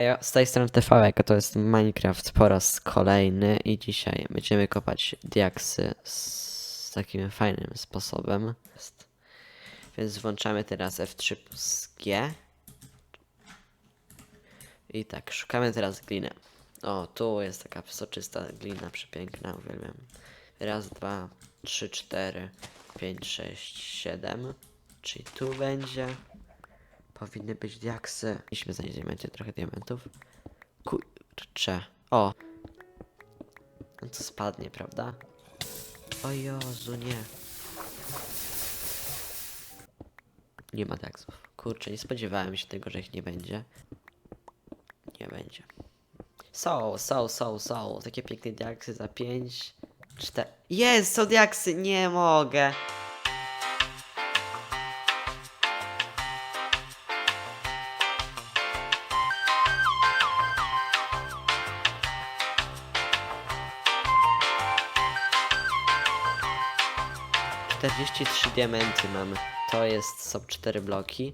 Ja z tej strony TVK, to jest Minecraft po raz kolejny i dzisiaj będziemy kopać diaksy z takim fajnym sposobem. Więc włączamy teraz F3 plus G. I tak, szukamy teraz gliny. O, tu jest taka soczysta glina, przepiękna, uwielbiam. Raz, dwa, trzy, cztery, pięć, sześć, siedem. Czyli tu będzie. Powinny być diaksy. Musimy znaleźć diamenty, trochę diamentów. Kurczę. O! No to spadnie, prawda? O Jezu, nie. Nie ma diaksów. Kurczę, nie spodziewałem się tego, że ich nie będzie. Nie będzie. Są, są, są, są. Takie piękne diaksy za 5, 4. Jest, są diaksy! Nie mogę! Czterdzieści trzy diamenty mam. To jest, są cztery bloki.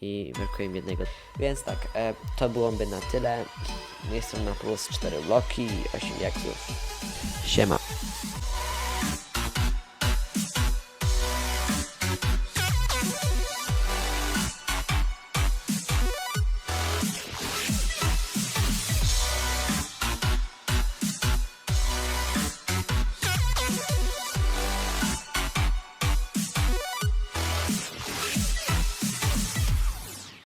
I brakuje mi jednego. Więc tak, e, to byłoby na tyle. Jestem na plus 4 bloki i 8 jaksów. Siema.